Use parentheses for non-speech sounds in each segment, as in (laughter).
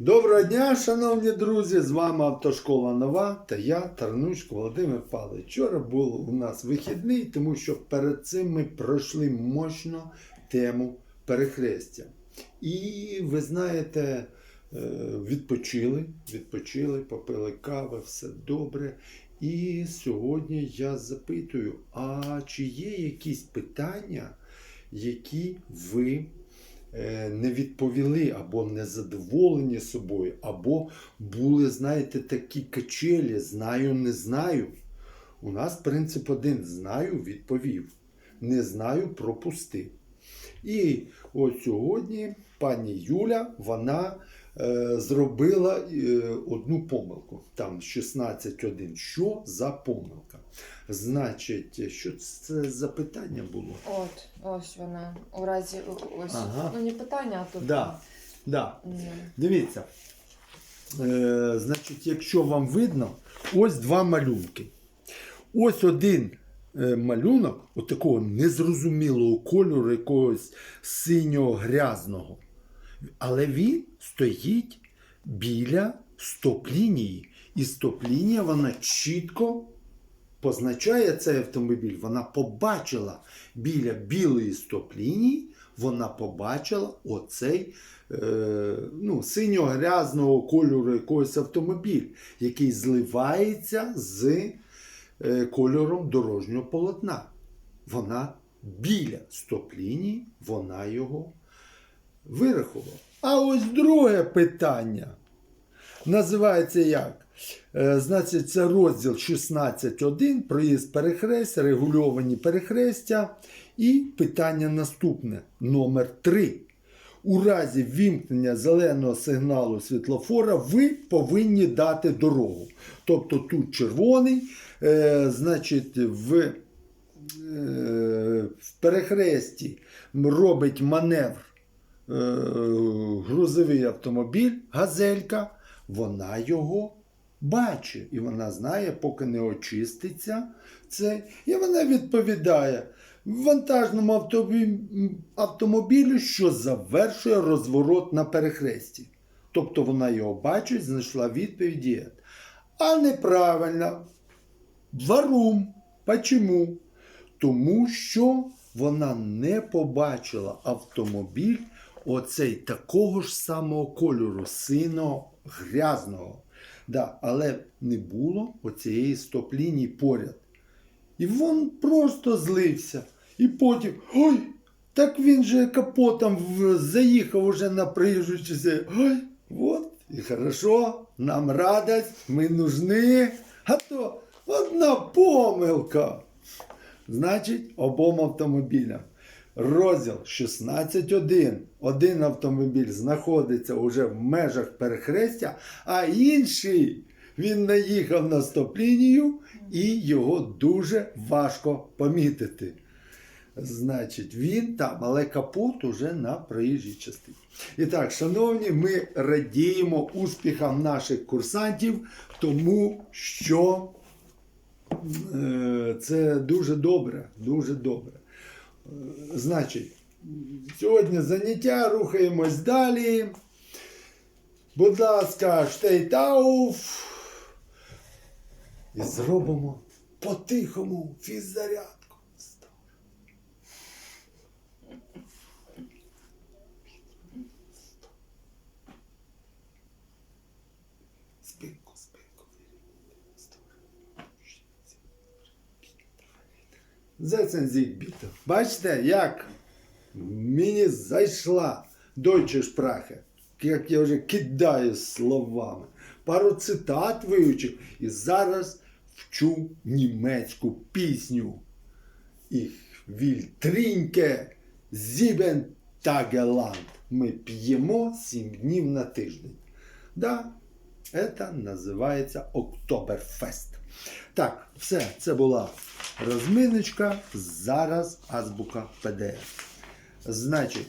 Доброго дня, шановні друзі! З вами Автошкола Нова та я, Тарнучко Володимир Павлович. Вчора був у нас вихідний, тому що перед цим ми пройшли мощно тему перехрестя. І ви знаєте, е, відпочили, відпочили, попили кави, все добре. І сьогодні я запитую: а чи є якісь питання, які ви не відповіли або не задоволені собою, або були, знаєте, такі качелі, знаю, не знаю. У нас принцип один: знаю, відповів. Не знаю, пропустив. І от сьогодні пані Юля, вона е, зробила е, одну помилку. Там 16.1. Що за помилка? Значить, що це за питання було? От, ось вона. У разі ось Ага. ну не питання, а тут. Да. Да. м, Дивіться. Е, значить, якщо вам видно, ось два малюнки. Ось один е, малюнок, отакого незрозумілого кольору, якогось синього грязного. Але він стоїть біля стоп-лінії. І стоп-лінія вона чітко позначає цей автомобіль. Вона побачила біля білої стоп-лінії, вона побачила оцей е, ну, синьо-грязного кольору якогось автомобіль, який зливається з е, кольором дорожнього полотна. Вона біля стоп-лінії, вона його вирахувала. А ось друге питання. Називається як? Е, Значить, це розділ 16.1, проїзд перехрест, регульовані перехрестя. І питання наступне, номер 3. У разі вімкнення зеленого сигналу світлофора ви повинні дати дорогу. Тобто тут червоний, е, значить, в, е, в перехресті робить маневр грузовий автомобіль, газелька, вона його бачить. І вона знає, поки не очиститься це. І вона відповідає вантажному автомобілю, що завершує розворот на перехресті. Тобто вона його бачить, знайшла відповідь. А неправильно. Варум. Почому? Тому що вона не побачила автомобіль оцей такого ж самого кольору, синого грязного. Да, але не було оцієї стоп-лінії поряд. І він просто злився. І потім. Ой! Так він же капотом заїхав уже на приїжджу частину. Ой, от, і хорошо, нам радость, ми нужны. А то одна помилка. Значить, обом автомобілям. Розділ 16.1. Один автомобіль знаходиться уже в межах перехрестя, а інший він наїхав на стоп-лінію і його дуже важко помітити. Значить, він там, але капот уже на проїжджій частині. І так, шановні, ми радіємо успіхам наших курсантів, тому що е, це дуже добре, дуже добре. Значить, сьогодні заняття, рухаємось далі. Будь ласка, штейтауф. І зробимо по-тихому фіззарядку. Зецензік біто. Бачите, як мені зайшла Deutsche Sprache, як я вже кидаю словами. Пару цитат вивчив і зараз вчу німецьку пісню. Trinke sieben Tage lang. Ми п'ємо сім днів на тиждень. Да, це називається Октоберфест. Так, все, це була розминочка. Зараз азбука ПДФ. Значить,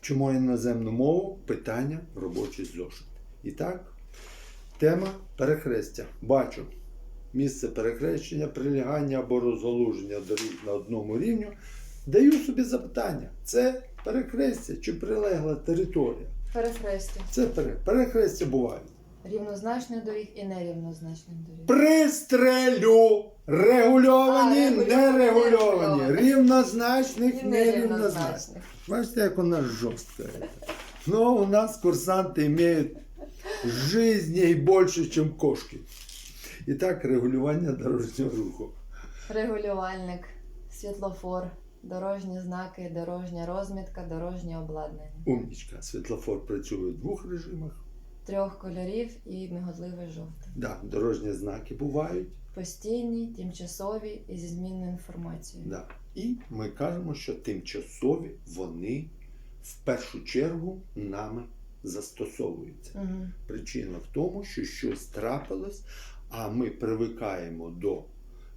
чому іноземну мову? Питання робочий зошит. І так, тема перехрестя. Бачу. Місце перехрещення, прилягання або розгалуження доріг на одному рівню. Даю собі запитання: це перехрестя чи прилегла територія? Перехрестя. Це пере- перехрестя бувають. Рівнозначних доріг і нерівнозначних доріг. Пристрелю. Регульовані, А, регульовані, нерегульовані, нерегульовані. рівнозначних, І нерівнозначних. нерівнозначних. Бачите, як у нас жорстко. это. Но у нас курсанты имеют жизни больше, чем кошки. І так, регулювання дорожнього руху. Регулювальник, світлофор, дорожні знаки, дорожня розмітка, дорожнє обладнання. Умнічка. Світлофор працює в двох режимах. Трьох кольорів і миготливий жовтий. Да, дорожні знаки бувають. Постійні, тимчасові і зі змінною інформацією. Да. І ми кажемо, що тимчасові вони в першу чергу нами застосовуються. Угу. Причина в тому, що щось трапилось, а ми привикаємо до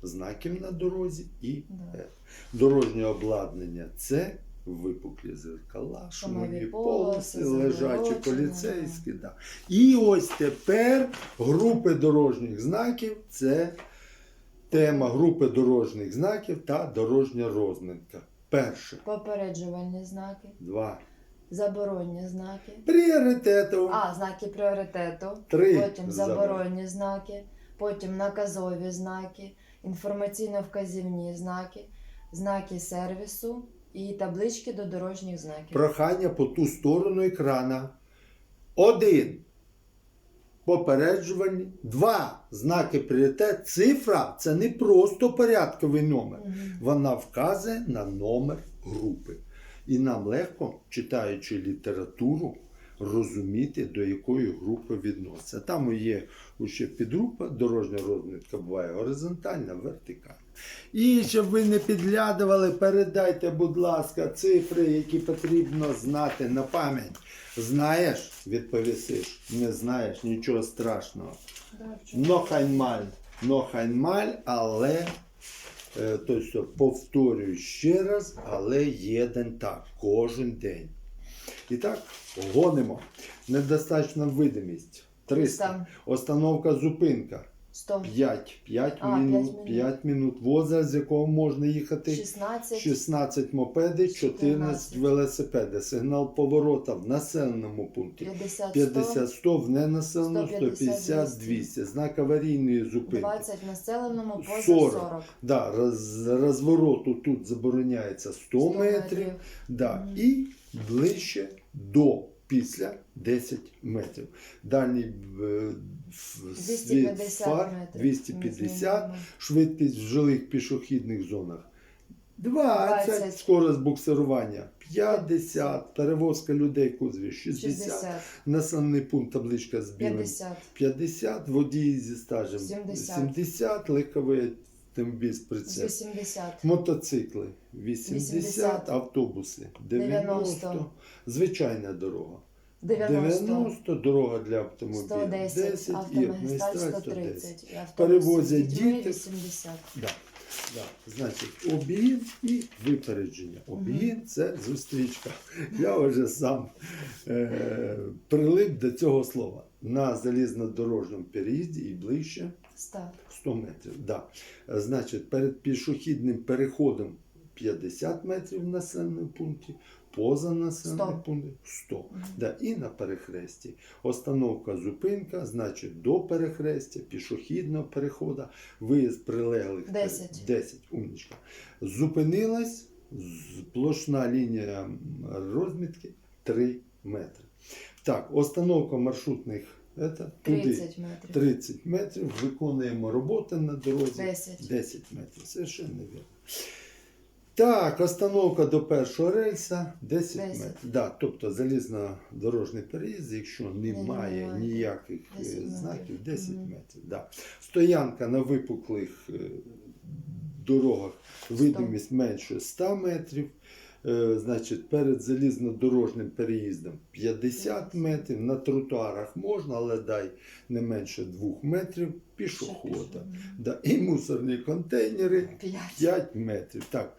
знаків на дорозі і Да. е, дорожнє обладнання це випуклі зеркала, шумові полоси, лежачі поліцейські. Да. І ось тепер групи дорожніх знаків це тема групи дорожніх знаків та дорожня розмітка. Перше, Попереджувальні знаки, два. заборонні знаки. Пріоритету. А, знаки пріоритету. Три. Потім заборонні знаки, потім наказові знаки, інформаційно-вказівні знаки, знаки сервісу і таблички до дорожніх знаків. Прохання по ту сторону екрана. Один. Попереджувальні. Два. Знаки пріоритет. Цифра це не просто порядковий номер. Вона вказує на номер групи. І нам легко, читаючи літературу, розуміти, до якої групи відноситься. Там є ще підгрупа, дорожня розмітка буває горизонтальна, вертикальна. І щоб ви не підглядували, передайте, будь ласка, цифри, які потрібно знати на пам'ять. Знаєш, відповісиш. Не знаєш, нічого страшного. Нохайнмаль, нохайнмаль, але тобто, повторюю ще раз, але єден так, кожен день. І так, гонимо. Недостатня видимість. 300. Там Остановка, зупинка. 100, 5. 5 А, минут. п'ять минут. 5 минут. Возраст, з якого можна їхати. 16, 16 мопедів, 14 14 велосипеди. Сигнал поворота в населеному пункті. 50, 50 100 в ненаселеному 150, 150 200 знак аварійної 100, зупинки 20 в населеному, поза 40. 40. Да, роз, розвороту тут забороняється 100, 100 метрів, да, Мгм. і ближче до після 10 метрів. Дальній е, світ фар 250, швидкість в жилих пішохідних зонах 20, 20. скорость буксирування 50, перевозка людей в кузові 60, 60, населений пункт табличка з білим 50, 50, водій зі стажем 70. 70 легковий автомобіль з з 80, Мотоцикли 80, 80, автобуси 90, 90, звичайна дорога 90, 90, дорога для автомобіля 110, 10 і автомагістраль адміністрація 130, і автобус Перевозять дітей. 80. Да. Да. Значить, обігін і випередження. Обігін це зустрічка. Я вже сам е, прилип до цього слова. На залізнодорожньому переїзді і ближче 100, 100 метрів. Да. Значить, перед пішохідним переходом 50 метрів в населеному пункті, поза населеним 100. пунктом 100. Мгм. Да. І на перехресті. Остановка, зупинка, значить, до перехрестя, пішохідного переходу, виїзд прилеглих 10. 10, умнічка. Зупинилась, площна лінія розмітки 3 метри. Так, остановка маршрутних это, туди 30 метрів, 30 метрів, виконуємо роботи на дорозі 10, 10 метрів. Совершенно вірно. Так, остановка до першого рельса 10, 10. метрів. Да, тобто залізнодорожний переїзд, якщо немає немає. ніяких е, 10 метрів. знаків, 10 Мгм. метрів. Да. Стоянка на випуклих е, дорогах, видимість менше 100 метрів. Е, Значить, перед залізнодорожнім переїздом 50 метрів, на тротуарах можна, але дай не менше 2 метрів пішохода. Да, і мусорні контейнери 5. 5 метрів. Так,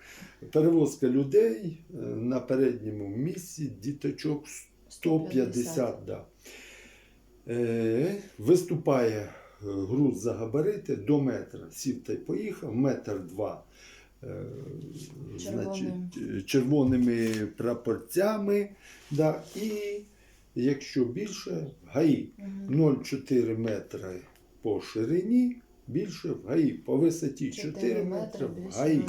перевозка людей е, на передньому місці, діточок 150. Да. Е, виступає груз за габарити до метра. Сів та й поїхав, метр два. Е, Значить, червоними прапорцями. Да, і якщо більше гаї 0,4 метри по ширині, більше в ГАІ. По висоті 4 метри в ГАІ.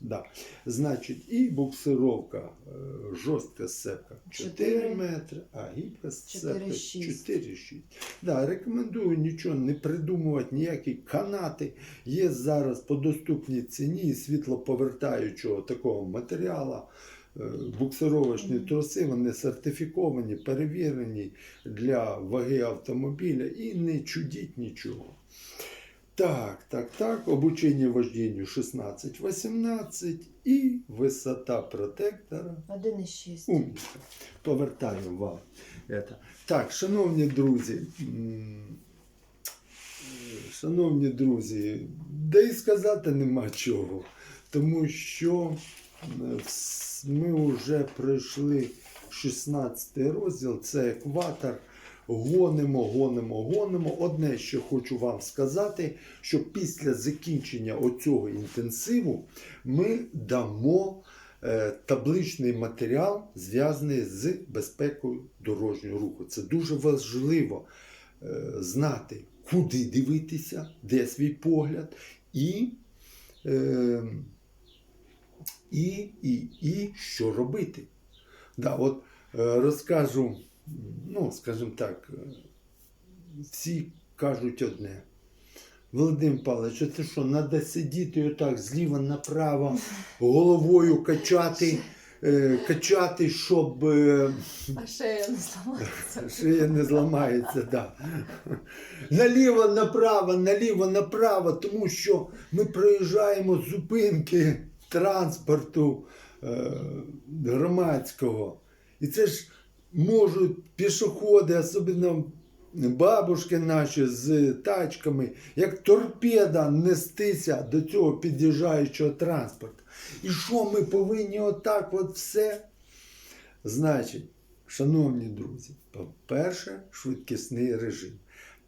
Да. Значить, і буксировка е, жорстка сцепка 4 Чотири. метри, а гібка сцепка 4,6. 4,6. Да, рекомендую нічого не придумувати, ніякі канати. Є зараз по доступній ціні світлоповертаючого такого матеріалу. Е, Буксировочні троси, вони сертифіковані, перевірені для ваги автомобіля і не чудіть нічого. Так, так, так. Обучення вождінню 16-18 і висота протектора. 1,6. Умніка. Повертаю вам. Это. Так, шановні друзі. Шановні друзі, да і сказати нема чого. Тому що ми вже пройшли 16 розділ, це екватор. Гонимо, гонимо, гонимо. Одне, що хочу вам сказати, що після закінчення оцього інтенсиву ми дамо е, табличний матеріал, зв'язаний з безпекою дорожнього руху. Це дуже важливо е, знати, куди дивитися, де свій погляд, і, е, і, і, і що робити. Да, от розкажу, ну, скажімо так, е, всі кажуть одне. Володимир Павлович, ти що, треба сидіти отак зліва направо, головою качати, е, качати, щоб е, А шея не зламається. (laughs) шия не зламається. Да. Наліво направо, наліво направо, тому що ми проїжджаємо зупинки транспорту е, громадського. І це ж можуть пішоходи, особливо бабушки наші з тачками, як торпеда нестися до цього під'їжджаючого транспорту. І що ми повинні отак от все? Значить, шановні друзі, по-перше, швидкісний режим.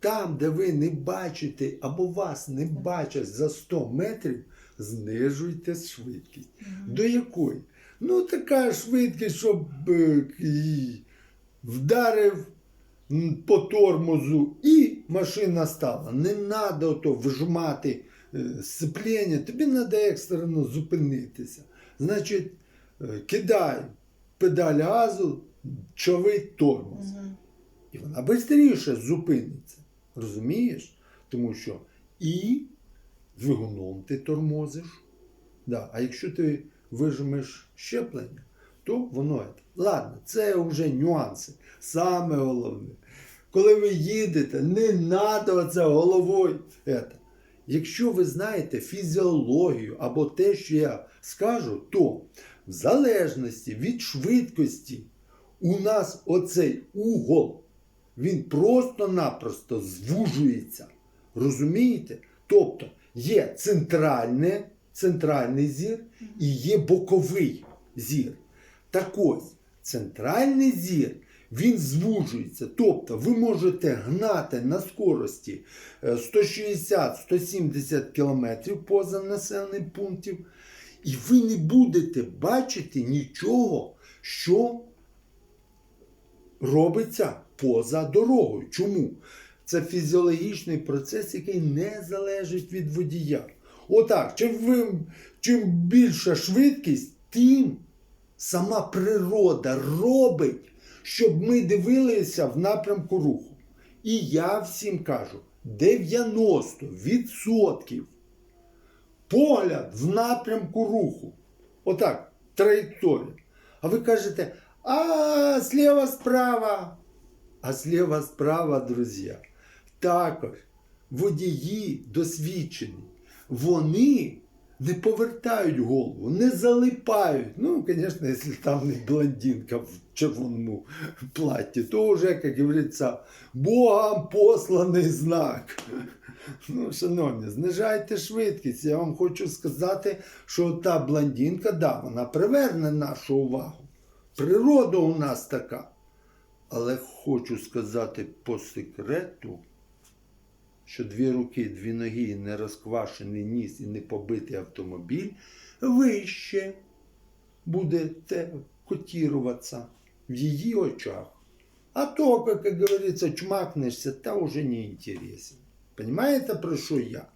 Там, де ви не бачите або вас не бачать за 100 метрів, знижуйте швидкість. До якої? Ну, така швидкість, щоб е, вдарив по тормозу і машина стала. Не треба ото вжимати е, сцеплення, тобі треба екстрено зупинитися. Значить, е, кидай педаль газу, човий тормоз. Мгм. І вона швидше зупиниться. Розумієш? Тому що і двигуном ти тормозиш. Да. А якщо ти вижимеш щеплення, то воно. Ладно, це вже нюанси. Саме головне. Коли ви їдете, не треба це головою. Якщо ви знаєте фізіологію або те, що я скажу, то в залежності від швидкості у нас оцей угол, він просто-напросто звужується. Розумієте? Тобто є центральне, центральний зір і є боковий зір. Так ось, центральний зір він звужується. Тобто ви можете гнати на скорості е, 160-170 км поза населених пунктів, і ви не будете бачити нічого, що робиться поза дорогою. Чому? Це фізіологічний процес, який не залежить від водія. Отак, чим, ви, чим більша швидкість, тим сама природа робить, щоб ми дивилися в напрямку руху. І я всім кажу: 90% погляд в напрямку руху. Отак, траєкторія. А ви кажете, а слева справа. А слева справа, друзі, також водії досвідчені. Вони не повертають голову, не залипають. Ну, звісно, якщо там не блондинка в червоному платі, то вже, як говориться, Богом посланий знак. Ну, шановні, знижайте швидкість. Я вам хочу сказати, що та блондинка, да, вона приверне нашу увагу. Природа у нас така. Але хочу сказати по секрету, що дві руки, дві ноги, не розквашений ніс і не побитий автомобіль вище буде те котіруватися в її очах. А только, как говорится, чмакнешься, та уже не интересен. Понимаете, про що я?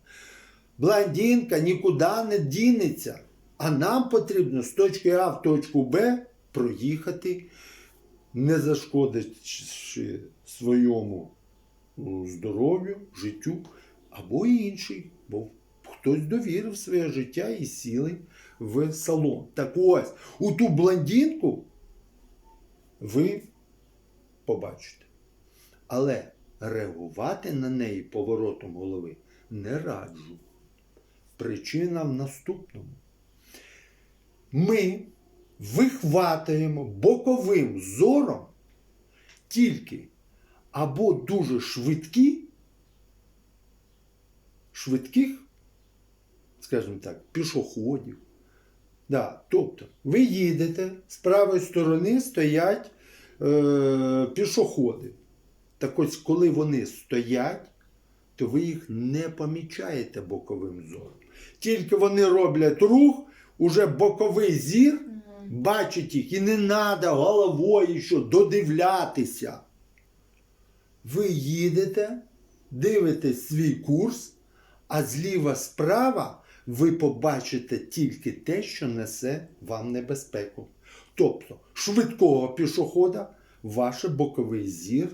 Блондинка нікуди не дінеться. А нам потрібно з точки А в точку Б проїхати, не зашкодивши своєму здоров'ю, життю або інший, бо хтось довірив своє життя і сіли в салон. Так ось, у ту блондинку ви побачите. Але реагувати на неї поворотом голови не раджу. Причина в наступному. Ми вихватуємо боковим зором тільки або дуже швидкі, швидких, скажімо так, пішоходів. Да, тобто, ви їдете, з правої сторони стоять е, пішоходи. Так ось, коли вони стоять, то ви їх не помічаєте боковим зором. Тільки вони роблять рух, уже боковий зір бачить їх, і не треба головою що додивлятися. Ви їдете, дивитесь свій курс, а зліва справа ви побачите тільки те, що несе вам небезпеку. Тобто швидкого пішохода ваш боковий зір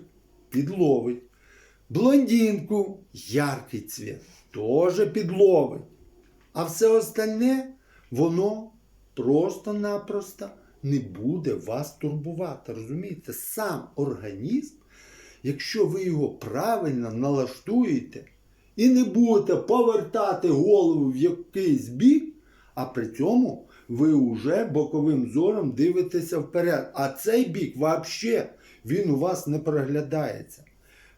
підловить. Блондинку яркий цвіт теж підловить. А все остальне, воно просто-напросто не буде вас турбувати. Розумієте? Сам організм, якщо ви його правильно налаштуєте і не будете повертати голову в якийсь бік, а при цьому ви вже боковим зором дивитеся вперед. А цей бік взагалі він у вас не проглядається.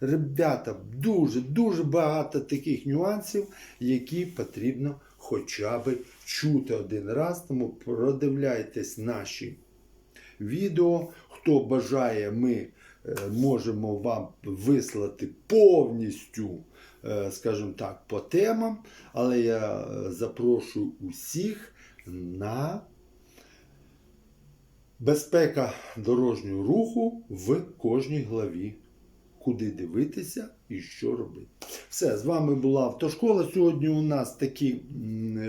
Ребята, дуже дуже багато таких нюансів, які потрібно хоча б чути один раз. Тому продивляйтесь наші відео. Хто бажає, ми можемо вам вислати повністю, е, скажімо так, по темам. Але я е, запрошую усіх на безпека дорожнього руху в кожній главі куди дивитися і що робити. Все, з вами була автошкола. Сьогодні у нас такі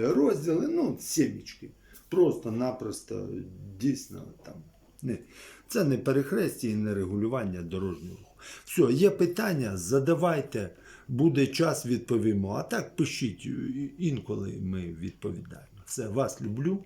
розділи, ну, сімічки. Просто-напросто дійсно там. Це не перехрестя і не регулювання дорожнього руху. Все, є питання, задавайте, буде час, відповімо. А так пишіть, інколи ми відповідаємо. Все, вас люблю.